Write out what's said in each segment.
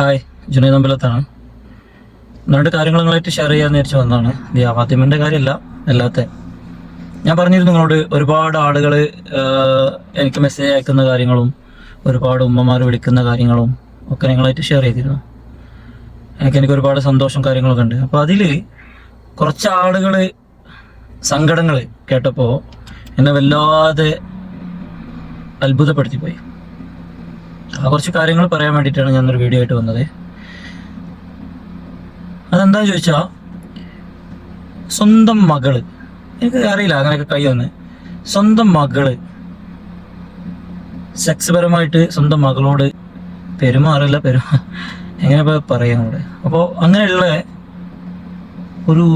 Hi Junaid അമ്പലത്താണ്. രണ്ട് കാര്യങ്ങൾ നിങ്ങളായിട്ട് ഷെയർ ചെയ്യാൻ നേരിച്ച് വന്നതാണ്. ദി ഫാത്തിമന്റെ കാര്യമല്ല അല്ലാത്ത. ഞാൻ പറഞ്ഞിരുന്നു നിങ്ങളോട് ഒരുപാട് ആളുകൾ എനിക്ക് മെസ്സേജ് അയക്കുന്ന കാര്യങ്ങളും ഒരുപാട് ഉമ്മമാർ വിളിക്കുന്ന കാര്യങ്ങളും ഒക്കെ നിങ്ങളായിട്ട് ഷെയർ ചെയ്തിരുന്നു. എനിക്ക് എനിക്ക് ഒരുപാട് സന്തോഷം കാര്യങ്ങളൊക്കെ ഉണ്ട്. അപ്പോൾ അതിൽ കുറച്ച് ആളുകൾ സങ്കടങ്ങൾ കേട്ടപ്പോൾ എന്നെ വല്ലാതെ അത്ഭുതപ്പെടുത്തിപ്പോയി. കുറച്ച് കാര്യങ്ങൾ പറയാൻ വേണ്ടിയിട്ടാണ് ഞാനൊരു വീഡിയോ ആയിട്ട് വന്നത്. അതെന്താ ചോദിച്ചാ സ്വന്തം മകൾ എനിക്ക് അറിയില്ല അങ്ങനെയൊക്കെ കൈ വന്ന്. സ്വന്തം മകൾ സെക്സ് പരമായിട്ട് സ്വന്തം മകളോട് പെരുമാറില്ല പെരുമാ എങ്ങനെ പറയാം കൂടെ അപ്പോൾ അങ്ങനെയുള്ള ഒരു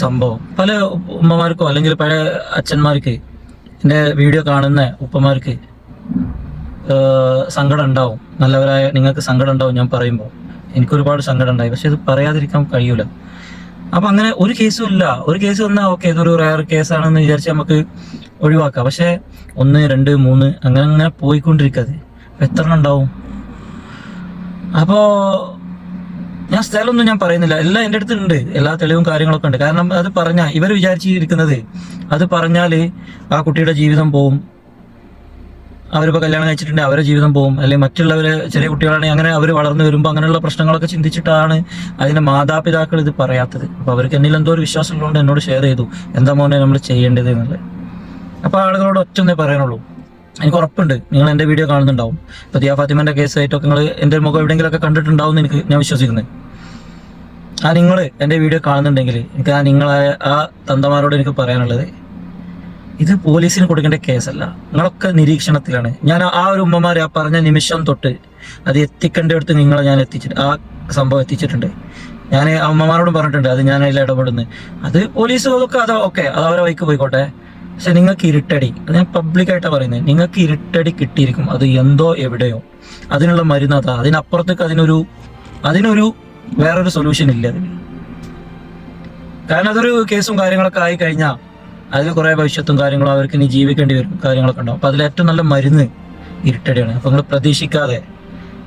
സംഭവം. പല ഉമ്മമാർക്കോ അല്ലെങ്കിൽ പല അച്ഛന്മാർക്ക് എന്റെ വീഡിയോ കാണുന്ന ഉപ്പമാർക്ക് സങ്കടം ഉണ്ടാവും. നല്ലവരായ നിങ്ങൾക്ക് സങ്കടം ഉണ്ടാവും ഞാൻ പറയുമ്പോൾ എനിക്ക് ഒരുപാട് സങ്കടം ഉണ്ടായി. പക്ഷെ ഇത് പറയാതിരിക്കാൻ കഴിയൂല. അപ്പൊ അങ്ങനെ ഒരു കേസും ഇല്ല. ഒരു കേസ് വന്നാൽ ഓക്കെ ഇതൊരു റയർ കേസാണെന്ന് വിചാരിച്ച് നമുക്ക് ഒഴിവാക്കാം. പക്ഷെ ഒന്ന് രണ്ട് മൂന്ന് അങ്ങനെ അങ്ങനെ പോയിക്കൊണ്ടിരിക്കാതെ എത്ര ഉണ്ടാവും? അപ്പോ ഞാൻ സ്ഥലമൊന്നും ഞാൻ പറയുന്നില്ല. എല്ലാം എന്റെ അടുത്ത് ഉണ്ട്. എല്ലാ തെളിവും കാര്യങ്ങളൊക്കെ ഉണ്ട്. കാരണം അത് പറഞ്ഞാൽ ഇവർ വിചാരിച്ചിരിക്കുന്നത് അത് പറഞ്ഞാൽ ആ കുട്ടിയുടെ ജീവിതം പോവും. അവരിപ്പോൾ കല്യാണം കഴിച്ചിട്ടുണ്ട് അവരുടെ ജീവിതം പോകും. അല്ലെങ്കിൽ മറ്റുള്ളവര് ചെറിയ കുട്ടികളാണെങ്കിൽ അങ്ങനെ അവർ വളർന്നു വരുമ്പോൾ അങ്ങനെയുള്ള പ്രശ്നങ്ങളൊക്കെ ചിന്തിച്ചിട്ടാണ് അതിന്റെ മാതാപിതാക്കൾ ഇത് പറയാത്തത്. അപ്പോൾ അവർക്ക് എന്നിൽ എന്തോ ഒരു വിശ്വാസം ഉള്ളതുകൊണ്ട് എന്നോട് ഷെയർ ചെയ്തു. എന്താ മോനെ നമ്മൾ ചെയ്യേണ്ടത് എന്നുള്ളത്. അപ്പോൾ ആളുകളോട് ഒറ്റ ഒന്നേ പറയാനുള്ളൂ. എനിക്ക് ഉറപ്പുണ്ട്. നിങ്ങൾ എന്റെ വീഡിയോ കാണുന്നുണ്ടാവും. ഇപ്പോൾ ദിയാ ഫാത്തിമന്റെ കേസായിട്ടൊക്കെ നിങ്ങൾ എന്റെ മുഖം എവിടെയെങ്കിലുമൊക്കെ കണ്ടിട്ടുണ്ടാവും എന്ന് എനിക്ക് ഞാൻ വിശ്വസിക്കുന്നത് ആ നിങ്ങൾ എന്റെ വീഡിയോ കാണുന്നുണ്ടെങ്കിൽ എനിക്ക് ആ നിങ്ങളായ ആ തന്തമാരോട് എനിക്ക് പറയാനുള്ളത് ഇത് പോലീസിന് കൊടുക്കേണ്ട കേസല്ല. നിങ്ങളൊക്കെ നിരീക്ഷണത്തിലാണ്. ഞാൻ ആ ഒരു ഉമ്മമാരെ ആ പറഞ്ഞ നിമിഷം തൊട്ട് അത് എത്തിക്കേണ്ടടുത്ത് നിങ്ങളെ ഞാൻ എത്തിച്ചിട്ട് ആ സംഭവം എത്തിച്ചിട്ടുണ്ട്. ഞാൻ ആ ഉമ്മമാരോടും പറഞ്ഞിട്ടുണ്ട് അത് ഞാൻ അതിൽ ഇടപെടുന്നത് അത് പോലീസ് അതൊക്കെ അത് ഓക്കെ അത് അവരെ വൈക്ക് പോയിക്കോട്ടെ. പക്ഷെ നിങ്ങൾക്ക് ഇരുട്ടടി അത് ഞാൻ പബ്ലിക്കായിട്ടാണ് പറയുന്നത് നിങ്ങൾക്ക് ഇരുട്ടടി കിട്ടിയിരിക്കും. അത് എന്തോ എവിടെയോ. അതിനുള്ള മരുന്ന് അതാ. അതിനപ്പുറത്തേക്ക് അതിനൊരു അതിനൊരു വേറൊരു സൊല്യൂഷൻ ഇല്ല അതിന്. കാരണം അതൊരു കേസും കാര്യങ്ങളൊക്കെ ആയി കഴിഞ്ഞാൽ അതിൽ കുറേ ഭവിഷ്യത്തും കാര്യങ്ങളും അവർക്ക് ഇനി ജീവിക്കേണ്ടി വരും കാര്യങ്ങളൊക്കെ ഉണ്ടാവും. അപ്പോൾ അതിൽ ഏറ്റവും നല്ല മരുന്ന് ഇരുട്ടടിയാണ്. അപ്പോൾ നിങ്ങൾ പ്രതീക്ഷിക്കാതെ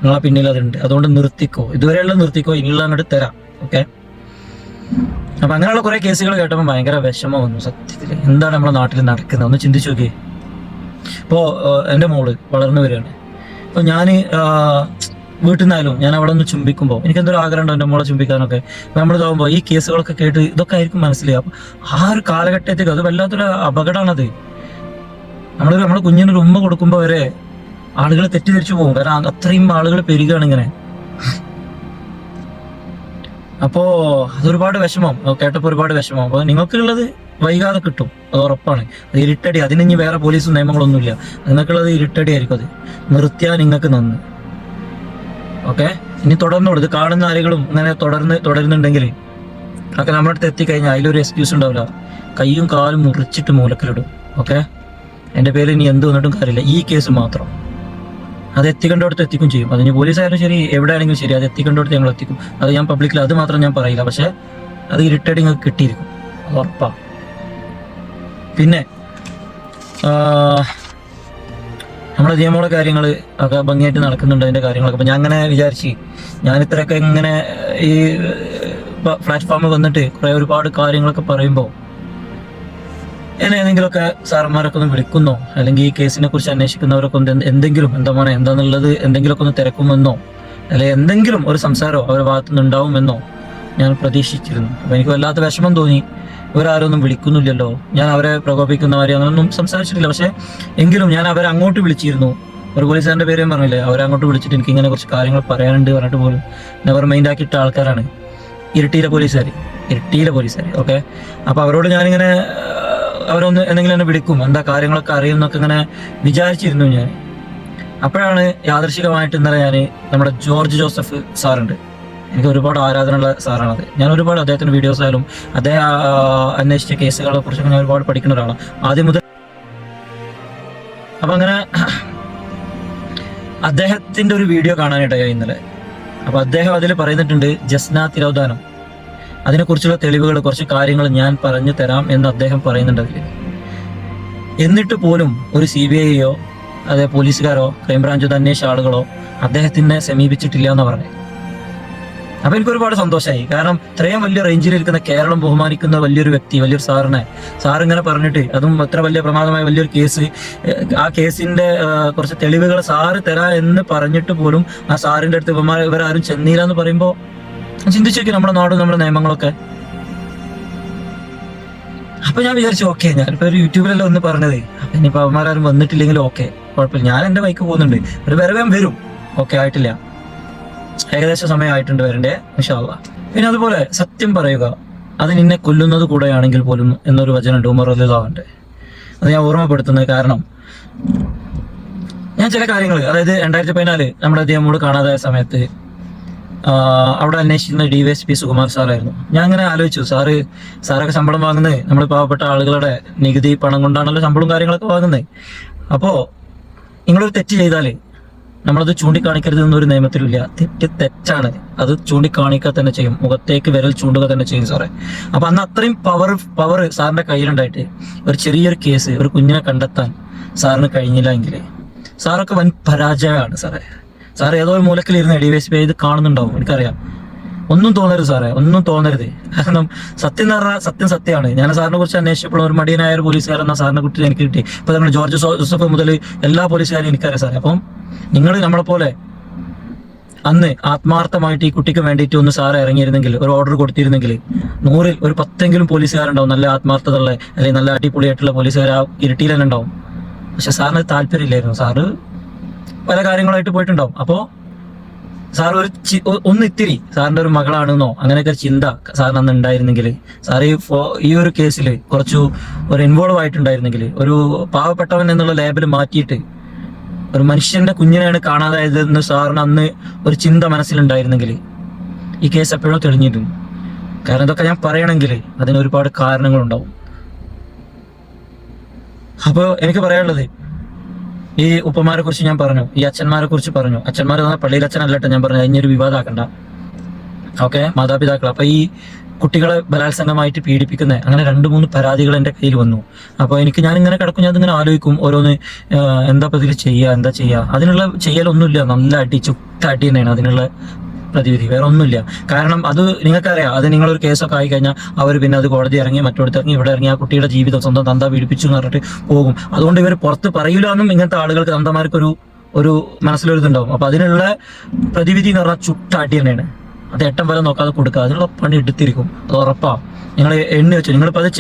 നിങ്ങളെ പിന്നിൽ അതുണ്ട്. അതുകൊണ്ട് നിർത്തിക്കോ. ഇതുവരെയുള്ള നിർത്തിക്കോ. ഇനിയുള്ള അങ്ങോട്ട് തരാം. ഓക്കെ? അപ്പൊ അങ്ങനെയുള്ള കുറെ കേസുകൾ കേട്ടപ്പോൾ ഭയങ്കര വിഷമം വന്നു സത്യത്തിൽ. എന്താണ് നമ്മുടെ നാട്ടിൽ നടക്കുന്നത്? ഒന്ന് ചിന്തിച്ചു നോക്കിയേ. ഇപ്പോൾ എന്റെ മോൾ വളർന്നു വരികയാണ്. അപ്പോൾ ഞാൻ വീട്ടിൽ നിന്നായാലും ഞാൻ അവിടെ നിന്ന് ചുംബിക്കുമ്പോൾ എനിക്ക് എന്തൊരു ആഗ്രഹം ഉണ്ടോ എന്റെ മോളെ ചുംബിക്കാനൊക്കെ? നമ്മൾ ഇതാകുമ്പോൾ ഈ കേസുകളൊക്കെ കേട്ട് ഇതൊക്കെ ആയിരിക്കും മനസ്സിലാവും ആ ഒരു കാലഘട്ടത്തേക്ക് അത് വല്ലാത്തൊരു അപകടമാണത്. നമ്മൾ നമ്മൾ കുഞ്ഞിനൊരു ഉമ്മ കൊടുക്കുമ്പോൾ വരെ ആളുകൾ തെറ്റിദ്ധരിച്ചു പോകും. കാരണം അത്രയും ആളുകൾ പെരുകയാണ് ഇങ്ങനെ. അപ്പോ അതൊരുപാട് വിഷമം. കേട്ടപ്പോ ഒരുപാട് വിഷമം. അപ്പോൾ നിങ്ങൾക്കുള്ളത് വൈകാതെ കിട്ടും. അത് ഉറപ്പാണ്. അത് ഇരുട്ടടി. അതിന് ഇനി വേറെ പോലീസും നിയമങ്ങളൊന്നുമില്ല. നിങ്ങൾക്കുള്ളത് ഇരുട്ടടി ആയിരിക്കും അത്. നിർത്തിയാൽ നിങ്ങൾക്ക് നന്ന്. ഓക്കെ? ഇനി തുടർന്നു കൊടുത്ത് കാണുന്ന ആളുകളും ഇങ്ങനെ തുടർന്ന് തുടരുന്നുണ്ടെങ്കിൽ ഒക്കെ നമ്മുടെ അടുത്ത് എത്തിക്കഴിഞ്ഞാൽ അതിലൊരു എക്സ്ക്യൂസ് ഉണ്ടാവില്ല. കൈയും കാലും മുറിച്ചിട്ട് മൂലക്കിലിടും. ഓക്കെ? എന്റെ പേര് ഇനി എന്ത് വന്നിട്ടും കാര്യമില്ല. ഈ കേസ് മാത്രം. അത് എത്തിക്കേണ്ടടുത്ത് എത്തിക്കും ചെയ്യും. അതിന് പോലീസ് ആയാലും ശരി എവിടെയാണെങ്കിലും ശരി അത് എത്തിക്കേണ്ടടുത്ത് ഞങ്ങൾ എത്തിക്കും. അത് ഞാൻ പബ്ലിക്കിൽ അത് മാത്രം ഞാൻ പറയില്ല. പക്ഷേ അത് നിങ്ങൾക്ക് കിട്ടിയിരിക്കും. ഉറപ്പാണ് ഉറപ്പാ. പിന്നെ നമ്മുടെ നിയമമുള്ള കാര്യങ്ങൾ ഒക്കെ ഭംഗിയായിട്ട് നടക്കുന്നുണ്ട് അതിന്റെ കാര്യങ്ങളൊക്കെ. അപ്പൊ ഞാൻ അങ്ങനെ വിചാരിച്ച് ഞാൻ ഇത്രയൊക്കെ ഇങ്ങനെ ഈ പ്ലാറ്റ്ഫോമിൽ വന്നിട്ട് കുറെ ഒരുപാട് കാര്യങ്ങളൊക്കെ പറയുമ്പോൾ എന്നെ ഏതെങ്കിലുമൊക്കെ സാറന്മാരൊക്കെ ഒന്ന് വിളിക്കുന്നോ? അല്ലെങ്കിൽ ഈ കേസിനെ കുറിച്ച് അന്വേഷിക്കുന്നവരൊക്കെ ഒന്ന് എന്തെങ്കിലും എന്താ പറയുക എന്താന്നുള്ളത് എന്തെങ്കിലുമൊക്കെ ഒന്ന് തിരക്കുമെന്നോ? അല്ലെങ്കിൽ എന്തെങ്കിലും ഒരു സംസാരമോ അവരുടെ ഭാഗത്തുനിന്ന് ഉണ്ടാവുമെന്നോ ഞാൻ പ്രതീക്ഷിച്ചിരുന്നു. അപ്പൊ എനിക്ക് വല്ലാത്ത വിഷമം തോന്നി. ഇവരാരും ഒന്നും വിളിക്കുന്നില്ലല്ലോ. ഞാൻ അവരെ പ്രകോപിക്കുന്നവരെ അങ്ങനൊന്നും സംസാരിച്ചിട്ടില്ല. പക്ഷേ എങ്കിലും ഞാൻ അവരെ അങ്ങോട്ട് വിളിച്ചിരുന്നു. ഒരു പോലീസുകാരന്റെ പേരും പറഞ്ഞില്ലേ അവരെ അങ്ങോട്ട് വിളിച്ചിട്ട് എനിക്ക് ഇങ്ങനെ കുറച്ച് കാര്യങ്ങൾ പറയാനുണ്ട് പറഞ്ഞിട്ട് പോലും നെവർ മൈൻഡ് ആക്കിയിട്ട ആൾക്കാരാണ്. ഇരട്ടിയിലെ പോലീസുകാർ ഇരട്ടിയിലെ പോലീസുകാർ ഓക്കെ അപ്പോൾ അവരോട് ഞാനിങ്ങനെ അവരൊന്ന് എന്തെങ്കിലും എന്നെ വിളിക്കും. എന്താ കാര്യങ്ങളൊക്കെ അറിയും എന്നൊക്കെ ഇങ്ങനെ വിചാരിച്ചിരുന്നു ഞാൻ. അപ്പോഴാണ് യാദൃശികമായിട്ട് ഇന്നലെ ഞാൻ നമ്മുടെ ജോർജ് ജോസഫ് സാറുണ്ട്. എനിക്ക് ഒരുപാട് ആരാധനയുള്ള സാറാണത് ഞാൻ ഒരുപാട് അദ്ദേഹത്തിന്റെ വീഡിയോസ് ആയാലും അദ്ദേഹം അന്വേഷിച്ച കേസുകളെ കുറിച്ചൊക്കെ ഞാൻ ഒരുപാട് പഠിക്കുന്ന ഒരാളാണ്. ആദ്യം മുതൽ അപ്പൊ അങ്ങനെ അദ്ദേഹത്തിന്റെ ഒരു വീഡിയോ കാണാനായിട്ടായി ഇന്നലെ. അപ്പൊ അദ്ദേഹം അതിൽ പറയുന്നിട്ടുണ്ട് ജസ്ന തിരോധാനം. അതിനെക്കുറിച്ചുള്ള തെളിവുകൾ കുറച്ച് കാര്യങ്ങൾ ഞാൻ പറഞ്ഞു തരാം എന്ന് അദ്ദേഹം പറയുന്നുണ്ട് അതിൽ. എന്നിട്ട് പോലും ഒരു സി ബി ഐയോ അതെ പോലീസുകാരോ ക്രൈംബ്രാഞ്ചോ അന്വേഷിച്ച ആളുകളോ അദ്ദേഹത്തിനെ സമീപിച്ചിട്ടില്ല എന്ന് പറഞ്ഞു അപ്പൊ എനിക്ക് ഒരുപാട് സന്തോഷമായി കാരണം ഇത്രയും വലിയ റേഞ്ചിൽ ഇരിക്കുന്ന കേരളം ബഹുമാനിക്കുന്ന വലിയൊരു വ്യക്തി വലിയൊരു സാറിനെ. സാർ ഇങ്ങനെ പറഞ്ഞിട്ട് അതും അത്ര വലിയ പ്രമാദമായ വലിയൊരു കേസ് ആ കേസിന്റെ കുറച്ച് തെളിവുകൾ സാറ് തരാ എന്ന് പറഞ്ഞിട്ട് പോലും ആ സാറിന്റെ അടുത്ത് ഇവന്മാർ ഇവരാരും ചെന്നില്ല എന്ന് പറയുമ്പോൾ ചിന്തിച്ചു നമ്മുടെ നാടും നമ്മുടെ നിയമങ്ങളൊക്കെ. അപ്പൊ ഞാൻ വിചാരിച്ചു ഓക്കെ ഞാനിപ്പോ ഒരു യൂട്യൂബിലല്ലോ ഒന്ന് പറഞ്ഞത്. അപ്പൊ ഇനിയിപ്പോ അവന്മാരും വന്നിട്ടില്ലെങ്കിലും ഓക്കെ കുഴപ്പമില്ല. ഞാൻ എന്റെ ബൈക്ക് പോകുന്നുണ്ട്. ഒരു വരവേം വരും. ഓക്കെ ആയിട്ടില്ല. ഏകദേശം സമയമായിട്ടുണ്ട് വരണ്ടേ വിശാല പിന്നെ അതുപോലെ സത്യം പറയുക അത് നിന്നെ കൊല്ലുന്നത് കൂടെയാണെങ്കിൽ പോലും എന്നൊരു വചനമുണ്ട് ഉമർ അല്ലാണ്ട് അത് ഞാൻ ഓർമ്മപ്പെടുത്തുന്നത് കാരണം ഞാൻ ചില കാര്യങ്ങൾ അതായത് രണ്ടായിരത്തി പതിനാല് നമ്മുടെ അദ്ദേഹമോട് കാണാതായ സമയത്ത് അവിടെ അന്വേഷിക്കുന്ന D Y S P Sukumar സാറായിരുന്നു. ഞാൻ അങ്ങനെ ആലോചിച്ചു സാറ് സാറൊക്കെ ശമ്പളം വാങ്ങുന്നത് നമ്മൾ പാവപ്പെട്ട ആളുകളുടെ നികുതി പണം കൊണ്ടാണല്ലോ ശമ്പളവും കാര്യങ്ങളൊക്കെ വാങ്ങുന്നത്. അപ്പോൾ നിങ്ങളൊരു തെറ്റ് ചെയ്താൽ നമ്മളത് ചൂണ്ടിക്കാണിക്കരുത് എന്നൊരു നിയമത്തിലില്ല. തെറ്റ് തെറ്റാണ്. അത് ചൂണ്ടിക്കാണിക്കുക തന്നെ ചെയ്യും. മുഖത്തേക്ക് വിരൽ ചൂണ്ടുക തന്നെ ചെയ്യും സാറേ. അപ്പൊ അന്ന് അത്രയും പവർ പവർ സാറിന്റെ കയ്യിലുണ്ടായിട്ട് ഒരു ചെറിയൊരു കേസ് ഒരു കുഞ്ഞിനെ കണ്ടെത്താൻ സാറിന് കഴിഞ്ഞില്ല എങ്കിൽ സാറൊക്കെ വൻ പരാജയമാണ് സാറേ. സാർ ഏതോ ഒരു മൂലക്കിലിരുന്ന് പേ ഇത് കാണുന്നുണ്ടാവും. എനിക്കറിയാം. ഒന്നും തോന്നരുത് സാറേ ഒന്നും തോന്നരുത്. കാരണം സത്യം എന്ന് പറഞ്ഞാൽ സത്യം സത്യമാണ്. ഞാൻ സാറിനെ കുറിച്ച് അന്വേഷിച്ചപ്പോൾ ഒരു മടിയനായ ഒരു പോലീസുകാരൻ സാറിനെ കുറിച്ച് എനിക്ക് കിട്ടി. ഇപ്പൊ നമ്മൾ ജോർജ് ജോസഫ് മുതൽ എല്ലാ പോലീസുകാരും എനിക്കറിയാം സാറേ. അപ്പം നിങ്ങൾ നമ്മളെ പോലെ അന്ന് ആത്മാർത്ഥമായിട്ട് ഈ കുട്ടിക്ക് വേണ്ടിയിട്ട് ഒന്ന് സാറ് ഇറങ്ങിയിരുന്നെങ്കിൽ ഒരു ഓർഡർ കൊടുത്തിരുന്നെങ്കിൽ നൂറിൽ ഒരു പത്തെങ്കിലും പോലീസുകാരുണ്ടാവും. നല്ല ആത്മാർത്ഥതയുള്ള അല്ലെങ്കിൽ നല്ല അടിപൊളിയായിട്ടുള്ള പോലീസുകാർ ഇരുട്ടിയിൽ തന്നെ ഉണ്ടാവും. പക്ഷെ സാറിന് താല്പര്യമില്ലായിരുന്നു. സാറ് പല കാര്യങ്ങളായിട്ട് പോയിട്ടുണ്ടാവും. അപ്പോ സാർ ഒരു ഒന്ന് ഇത്തിരി സാറിന്റെ ഒരു മകളാണെന്നോ അങ്ങനെയൊക്കെ ചിന്ത സാറിന് അന്ന് ഉണ്ടായിരുന്നെങ്കിൽ സാർ ഈ ഈ ഒരു കേസിൽ കുറച്ചു ഒരു ഇൻവോൾവ് ആയിട്ടുണ്ടായിരുന്നെങ്കിൽ ഒരു പാവപ്പെട്ടവൻ എന്നുള്ള ലേബൽ മാറ്റിയിട്ട് ഒരു മനുഷ്യന്റെ കുഞ്ഞിനെയാണ് കാണാതായതെന്ന് സാറിന് അന്ന് ഒരു ചിന്ത മനസ്സിലുണ്ടായിരുന്നെങ്കിൽ ഈ കേസ് എപ്പോഴോ തെളിഞ്ഞിരുന്നു. കാരണം ഇതൊക്കെ ഞാൻ പറയണമെങ്കിൽ അതിന് ഒരുപാട് കാരണങ്ങളുണ്ടാവും. അപ്പോൾ എനിക്ക് പറയാനുള്ളത് ഈ ഉപ്പമാരെ കുറിച്ച് ഞാൻ പറഞ്ഞു ഈ അച്ഛന്മാരെ കുറിച്ച് പറഞ്ഞു. അച്ഛന്മാർ പറഞ്ഞ പള്ളിയിൽ അച്ഛനല്ലട്ടെ ഞാൻ പറഞ്ഞു അതിനൊരു വിവാദമാക്കണ്ട ഓക്കെ? മാതാപിതാക്കൾ അപ്പൊ ഈ കുട്ടികളെ ബലാത്സംഗമായിട്ട് പീഡിപ്പിക്കുന്നത് അങ്ങനെ രണ്ട് മൂന്ന് പരാതികൾ എന്റെ കയ്യിൽ വന്നു. അപ്പോൾ എനിക്ക് ഞാൻ ഇങ്ങനെ കിടക്കും ഞാൻ ഇങ്ങനെ ആലോചിക്കും. ഓരോന്ന് എന്താ ഇപ്പൊ ഇതിൽ ചെയ്യുക എന്താ ചെയ്യുക അതിനുള്ള ചെയ്യലൊന്നുമില്ല. നല്ല അടി ചുട്ട അടി തന്നെയാണ് അതിനുള്ള പ്രതിവിധി വേറെ ഒന്നുമില്ല. കാരണം അത് നിങ്ങൾക്കറിയാം അത് നിങ്ങളൊരു കേസൊക്കെ ആയി കഴിഞ്ഞാൽ അവർ പിന്നെ അത് കോടതി ഇറങ്ങി മറ്റോടത്ത് ഇറങ്ങി ഇവിടെ ഇറങ്ങി ആ കുട്ടിയുടെ ജീവിതം സ്വന്തം തന്ത പീഡിപ്പിച്ചു എന്ന് പറഞ്ഞിട്ട് പോകും. അതുകൊണ്ട് ഇവർ പുറത്ത് പറയില്ല എന്നും ഇങ്ങനത്തെ ആളുകൾക്ക് തന്തമാർക്കൊരു ഒരു മനസ്സിലൊരിതുണ്ടാവും. അപ്പൊ അതിനുള്ള പ്രതിവിധി എന്ന് പറഞ്ഞാൽ ചുട്ടാട്ടി തന്നെയാണ്. അത് എട്ടം വരെ നോക്കാതെ കൊടുക്കുക. അതിനുള്ള പണി എടുത്തിരിക്കും. അത് ഉറപ്പാ. നിങ്ങൾ എണ്ണി വെച്ചു. നിങ്ങളിപ്പോൾ അത്